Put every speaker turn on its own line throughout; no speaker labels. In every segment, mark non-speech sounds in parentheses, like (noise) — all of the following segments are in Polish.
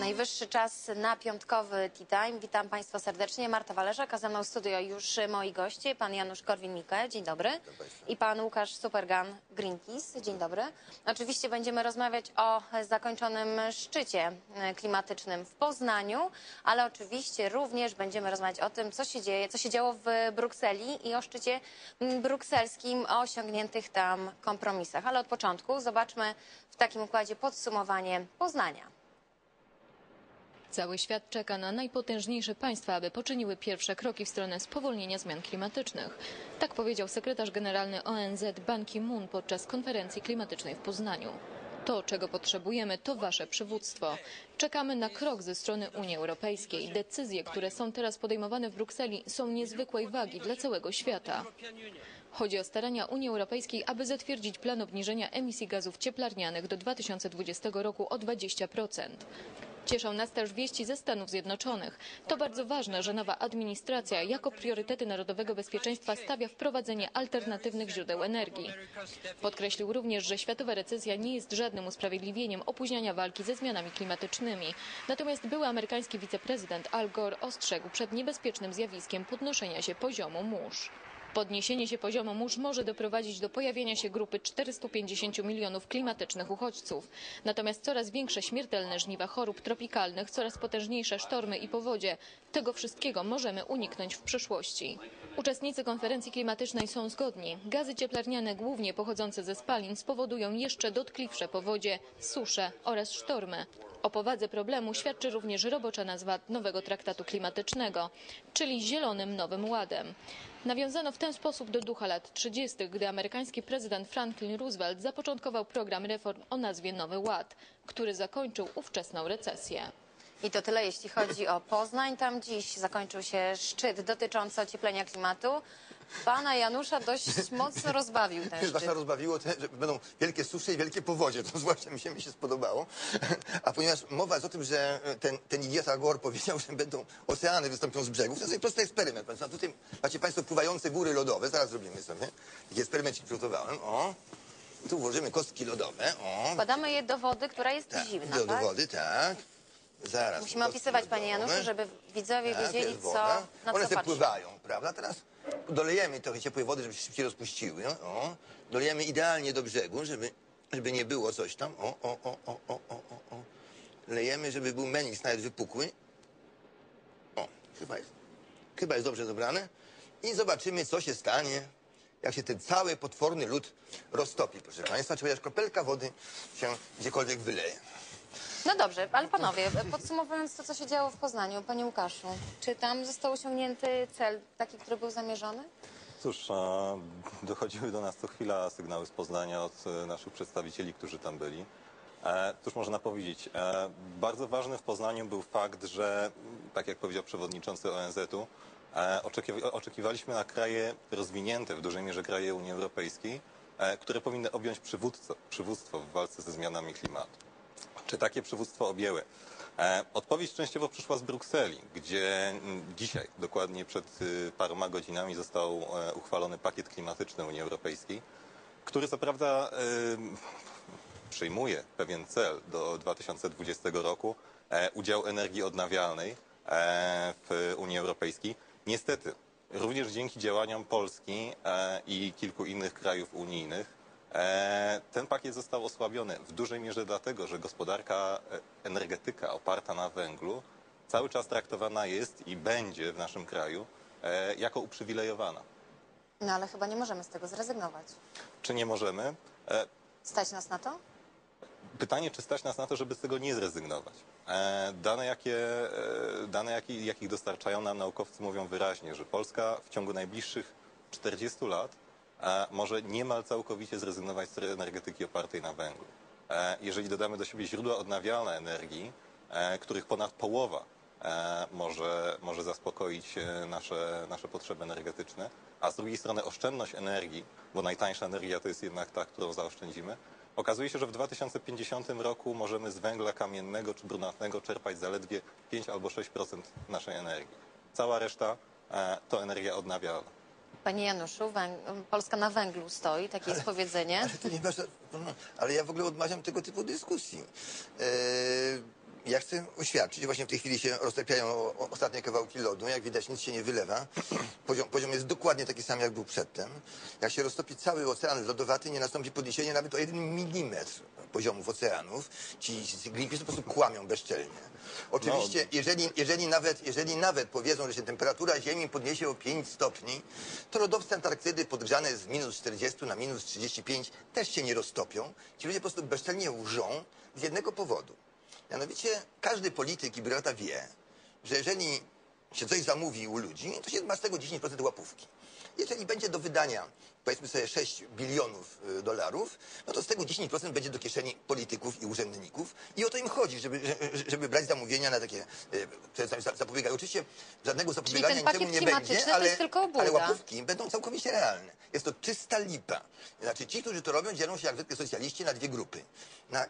Najwyższy czas na piątkowy Tea Time. Witam Państwa serdecznie. Marta Walerzak, a ze mną w studio już moi goście. Pan Janusz Korwin-Mikke, dzień dobry. I pan Łukasz Supergan Greenpeace, dzień dobry. Oczywiście będziemy rozmawiać o zakończonym szczycie klimatycznym w Poznaniu, ale oczywiście również będziemy rozmawiać o tym, co się dzieje, co się działo w Brukseli i o szczycie brukselskim, o osiągniętych tam kompromisach. Ale od początku zobaczmy w takim układzie podsumowanie Poznania.
Cały świat czeka na najpotężniejsze państwa, aby poczyniły pierwsze kroki w stronę spowolnienia zmian klimatycznych. Tak powiedział sekretarz generalny ONZ Ban Ki-moon podczas konferencji klimatycznej w Poznaniu. To, czego potrzebujemy, to wasze przywództwo. Czekamy na krok ze strony Unii Europejskiej. Decyzje, które są teraz podejmowane w Brukseli, są niezwykłej wagi dla całego świata. Chodzi o starania Unii Europejskiej, aby zatwierdzić plan obniżenia emisji gazów cieplarnianych do 2020 roku o 20%. Cieszą nas też wieści ze Stanów Zjednoczonych. To bardzo ważne, że nowa administracja jako priorytety narodowego bezpieczeństwa stawia wprowadzenie alternatywnych źródeł energii. Podkreślił również, że światowa recesja nie jest żadnym usprawiedliwieniem opóźniania walki ze zmianami klimatycznymi. Natomiast były amerykański wiceprezydent Al Gore ostrzegł przed niebezpiecznym zjawiskiem podnoszenia się poziomu mórz. Podniesienie się poziomu mórz może doprowadzić do pojawienia się grupy 450 milionów klimatycznych uchodźców. Natomiast coraz większe śmiertelne żniwa chorób tropikalnych, coraz potężniejsze sztormy i powodzie. Tego wszystkiego możemy uniknąć w przyszłości. Uczestnicy konferencji klimatycznej są zgodni. Gazy cieplarniane, głównie pochodzące ze spalin, spowodują jeszcze dotkliwsze powodzie, susze oraz sztormy. O powadze problemu świadczy również robocza nazwa nowego traktatu klimatycznego, czyli Zielonym Nowym Ładem. Nawiązano w ten sposób do ducha lat 30., gdy amerykański prezydent Franklin Roosevelt zapoczątkował program reform o nazwie Nowy Ład, który zakończył ówczesną recesję.
I to tyle, jeśli chodzi o Poznań. Tam dziś zakończył się szczyt dotyczący ocieplenia klimatu. Pana Janusza dość mocno rozbawił ten szczyt.
Wasza rozbawiło, te, że będą wielkie susze i wielkie powodzie. To zwłaszcza mi się, mi się spodobało. A ponieważ mowa jest o tym, że ten, ten idiota Gore powiedział, że będą oceany wystąpią z brzegów, to jest sobie prosty eksperyment. Państwo. Tutaj macie Państwo pływające góry lodowe. Zaraz zrobimy sobie. Taki eksperymencik przygotowałem. O. Tu włożymy kostki lodowe. O.
Wkładamy je do wody, która jest
Tak,
zimna,
do, do
tak?
wody, tak. Zaraz.
Musimy
kostki
opisywać, panie
lodowe.
Januszu, żeby widzowie
Tak,
wiedzieli,
jest
co,
woda.
na
One
co
sobie
patrzą.
pływają, prawda? Teraz dolejemy trochę ciepłej wody, żeby się szybciej rozpuściły. O. Dolejemy idealnie do brzegu, żeby, żeby nie było coś tam. O, o, o, o, o, o, o, o. Lejemy, żeby był meniks nawet wypukły. O, chyba jest, chyba jest dobrze dobrane. I zobaczymy, co się stanie, jak się ten cały potworny lód roztopi, proszę Państwa. Czy chociaż kropelka wody się gdziekolwiek wyleje.
No dobrze, ale panowie, podsumowując to, co się działo w Poznaniu, panie Łukaszu, czy tam został osiągnięty cel, taki, który był zamierzony?
Cóż, dochodziły do nas co chwila sygnały z Poznania od e, naszych przedstawicieli, którzy tam byli. E, Cóż można powiedzieć? E, Bardzo ważny w Poznaniu był fakt, że, tak jak powiedział przewodniczący ONZ-u, oczekiwa- oczekiwaliśmy na kraje rozwinięte, w dużej mierze kraje Unii Europejskiej, które powinny objąć przywództwo w walce ze zmianami klimatu. Czy takie przywództwo objęły? E, Odpowiedź częściowo przyszła z Brukseli, gdzie dzisiaj, dokładnie przed y, paroma godzinami, został e, uchwalony pakiet klimatyczny Unii Europejskiej, który co prawda y, przyjmuje pewien cel do 2020 roku e, udział energii odnawialnej w Unii Europejskiej. Niestety, również dzięki działaniom Polski i kilku innych krajów unijnych Ten pakiet został osłabiony w dużej mierze dlatego, że gospodarka e, energetyka oparta na węglu cały czas traktowana jest i będzie w naszym kraju e, jako uprzywilejowana.
No ale chyba nie możemy z tego zrezygnować.
Czy nie możemy? E,
Stać nas na to?
Pytanie, czy stać nas na to, żeby z tego nie zrezygnować? E, Dane, jakie, e, dane jakich dostarczają nam naukowcy, mówią wyraźnie, że Polska w ciągu najbliższych 40 lat e, może niemal całkowicie zrezygnować z energetyki opartej na węglu. E, Jeżeli dodamy do siebie źródła odnawialne energii, e, których ponad połowa e, może, może zaspokoić nasze, nasze potrzeby energetyczne, a z drugiej strony oszczędność energii, bo najtańsza energia to jest jednak ta, którą zaoszczędzimy, Okazuje się, że w 2050 roku możemy z węgla kamiennego czy brunatnego czerpać zaledwie 5 albo 6% naszej energii. Cała reszta to energia odnawialna.
Panie Januszu, węg... Polska na węglu stoi, takie jest powiedzenie.
Ale to nie no, ale ja w ogóle odmawiam tego typu dyskusji. E, ja chcę oświadczyć, właśnie w tej chwili się roztapiają ostatnie kawałki lodu. Jak widać, nic się nie wylewa. Poziom, poziom jest dokładnie taki sam, jak był przedtem. Jak się roztopi cały ocean lodowaty, nie nastąpi podniesienie nawet o jeden milimetr poziomów oceanów. Ci Greenpeace po prostu kłamią bezczelnie. Oczywiście, jeżeli, jeżeli, nawet, jeżeli nawet powiedzą, że się temperatura Ziemi podniesie o 5 stopni, to lodowce Antarktydy podgrzane z minus 40 na minus 35 też się nie roztopią. Ci ludzie po prostu bezczelnie łżą z jednego powodu. Mianowicie każdy polityk i biurokrata wie, że jeżeli się coś zamówi u ludzi, to się ma z tego 10% łapówki. Jeżeli będzie do wydania, powiedzmy sobie 6 bilionów y, dolarów, no to z tego 10% będzie do kieszeni polityków i urzędników. I o to im chodzi, żeby, że- żeby brać zamówienia na takie, y, które za- za- zapobiegają. Oczywiście żadnego zapobiegania
ten
niczemu
pakiet
nie
klimatyczny
będzie, ale,
jest tylko obłuda.
ale łapówki będą całkowicie realne. Jest to czysta lipa. Znaczy ci, którzy to robią, dzielą się jak zwykle socjaliści na dwie grupy. Na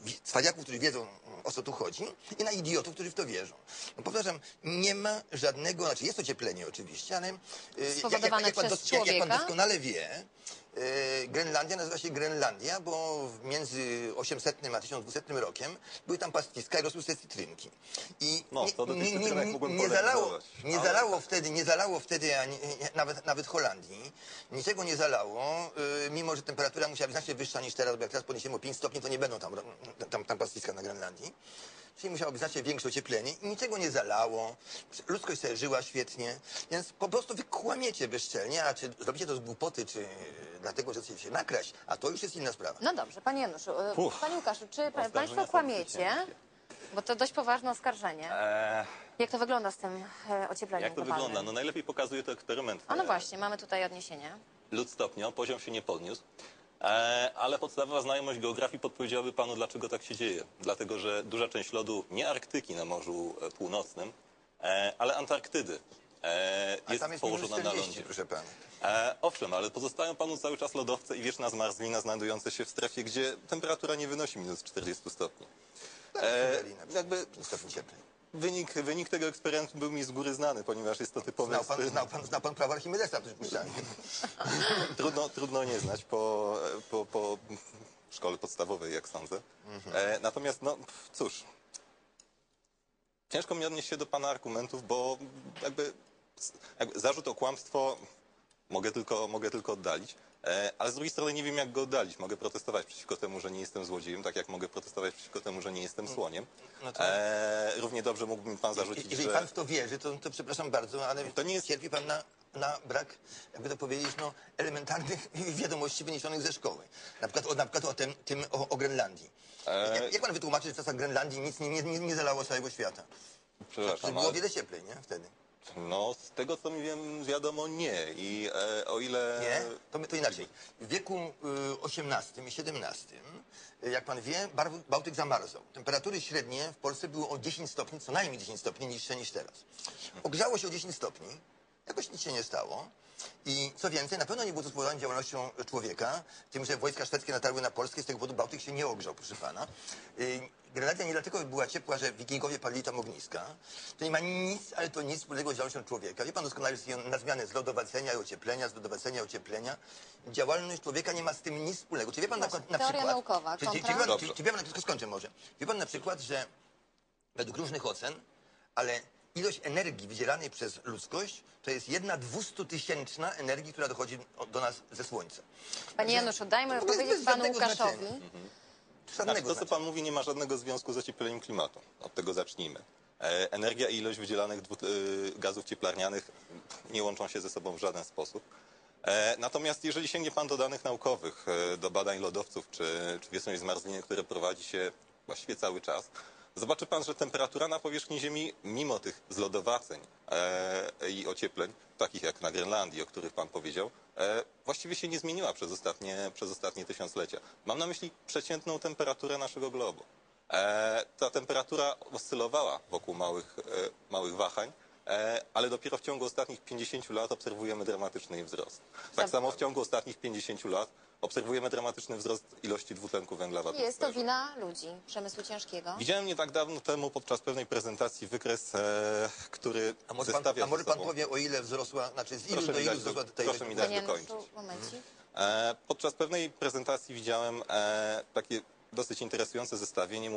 wi- cwaniaków, którzy wiedzą o co tu chodzi i na idiotów, którzy w to wierzą. No powtarzam, nie ma żadnego, znaczy jest ocieplenie oczywiście, ale y, jak,
Spowodowane
pan,
przez
dos- jak, jak pan
człowieka?
doskonale wie, y, Grenlandia nazywa się Grenlandia, bo między 800 a 1200 rokiem były tam pastwiska i rosły sobie cytrynki. I
No,
nie,
to do
nie, nie, nie, zalało, nie
ale-
zalało wtedy, nie zalało wtedy ani, nawet, nawet Holandii. Niczego nie zalało, y, mimo że temperatura musiała być znacznie wyższa niż teraz, bo jak teraz podniesiemy o 5 stopni, to nie będą tam, tam, tam pastwiska na Grenlandii. Czyli musiało być znacznie większe ocieplenie i niczego nie zalało. Ludzkość sobie żyła świetnie, więc po prostu wy kłamiecie bezczelnie, a czy zrobicie to z głupoty, czy dlatego, że chcecie się nakraść, a to już jest inna sprawa.
No dobrze, panie Januszu, y,
Uf.
panie Łukaszu, czy pa- państwo kłamiecie? Bo to dość poważne oskarżenie.
Eee,
Jak to wygląda z tym e, ociepleniem
jak to
globalnym?
wygląda? No najlepiej pokazuje to eksperyment.
A no
E,
właśnie, mamy tutaj odniesienie.
lód stopnio, poziom się nie podniósł. E, ale podstawowa znajomość geografii podpowiedziałaby panu, dlaczego tak się dzieje. Dlatego, że duża część lodu, nie Arktyki na Morzu e, Północnym, e, ale Antarktydy, e,
A
jest,
tam jest minus
położona na
40,
lądzie.
proszę pana.
E, owszem, ale pozostają panu cały czas lodowce i wieczna zmarzlina znajdujące się w strefie, gdzie temperatura nie wynosi minus 40 stopni. E,
Berlina,
jakby
pięć stopni cieplej.
wynik, wynik tego eksperymentu był mi z góry znany, ponieważ jest to typowy
Znał pan,
eksperyment.
znał pan, znał pan prawo Archimedesa, przypuszczalnie. (laughs)
Trudno, trudno nie znać po, po, po szkole podstawowej, jak sądzę. E, natomiast, no cóż, ciężko mi odnieść się do pana argumentów, bo jakby zarzut o kłamstwo mogę tylko, mogę tylko oddalić. E, ale z drugiej strony nie wiem, jak go oddalić. Mogę protestować przeciwko temu, że nie jestem złodziejem, tak jak mogę protestować przeciwko temu, że nie jestem słoniem.
No to-
E, równie dobrze mógłby mi pan zarzucić,
Jeżeli
że...
pan w to wierzy, to, to przepraszam bardzo, ale
To nie jest-
cierpi pan na, na brak, jakby to powiedzieć, no, elementarnych (laughs) wiadomości wyniesionych ze szkoły. Na przykład o, na przykład o tym, tym o, o Grenlandii.
E,
Jak, jak pan wytłumaczy, że w czasach Grenlandii nic nie, nie, nie, zalało całego świata?
Przepraszam,
było
ale-
wiele cieplej, nie? Wtedy.
No, z tego co mi wiem, wiadomo nie. I e, o ile...
Nie? To, my- to inaczej. W wieku y, XVIII i XVII, y, jak pan wie, Bałtyk zamarzał. Temperatury średnie w Polsce były o 10 stopni, co najmniej 10 stopni niższe niż teraz. Ogrzało się o 10 stopni, jakoś nic się nie stało. I co więcej, na pewno nie było to spowodowane działalnością człowieka, tym, że wojska szwedzkie natarły na Polskę, z tego powodu Bałtyk się nie ogrzał, proszę pana. Y, Grenlandia nie dlatego była ciepła, że wikingowie palili tam ogniska. To nie ma nic, ale to nic wspólnego z działalnością człowieka. Wie pan doskonale, że na zmianę z lodowacenia i ocieplenia, z lodowacenia i ocieplenia. Działalność człowieka nie ma z tym nic wspólnego. Czy wie pan na,
Właśnie,
na
teoria
przykład...
naukowa,
czy, czy, czy, wie pan, czy, czy wie pan, tylko skończę może. Wie pan na przykład, że według różnych ocen, ale ilość energii wydzielanej przez ludzkość to jest jedna dwustutysięczna energii, która dochodzi do nas ze Słońca.
Panie Januszu, dajmy
W ogóle
powiedzieć
bez
panu Łukaszowi.
znaczenia.
Znaczy, to, co pan mówi, nie ma żadnego związku z ociepleniem klimatu. Od tego zacznijmy. E, energia i ilość wydzielanych e, gazów cieplarnianych nie łączą się ze sobą w żaden sposób. E, natomiast jeżeli sięgnie pan do danych naukowych, do badań lodowców czy, czy wiecznej zmarzliny, które prowadzi się właściwie cały czas, zobaczy pan, że temperatura na powierzchni Ziemi, mimo tych zlodowaceń e, i ociepleń, takich jak na Grenlandii, o których pan powiedział, e, właściwie się nie zmieniła przez ostatnie, przez ostatnie tysiąclecia. Mam na myśli przeciętną temperaturę naszego globu. E, ta temperatura oscylowała wokół małych, e, małych wahań, e, ale dopiero w ciągu ostatnich 50 lat obserwujemy dramatyczny wzrost. Tak samo w ciągu ostatnich 50 lat obserwujemy dramatyczny wzrost ilości dwutlenku węgla w
Jest to
atmosferze.
wina ludzi, przemysłu ciężkiego.
Widziałem nie tak dawno temu podczas pewnej prezentacji wykres, e, który
A może, pan,
zestawia
a może
ze
pan
sobą...
powie, o ile wzrosła, znaczy z ilu
Proszę
do
mi
ilu
dać do-
ta
proszę mi dać
Panie
dokończyć.
Momencik.
E, podczas pewnej prezentacji widziałem e, takie dosyć interesujące zestawienie.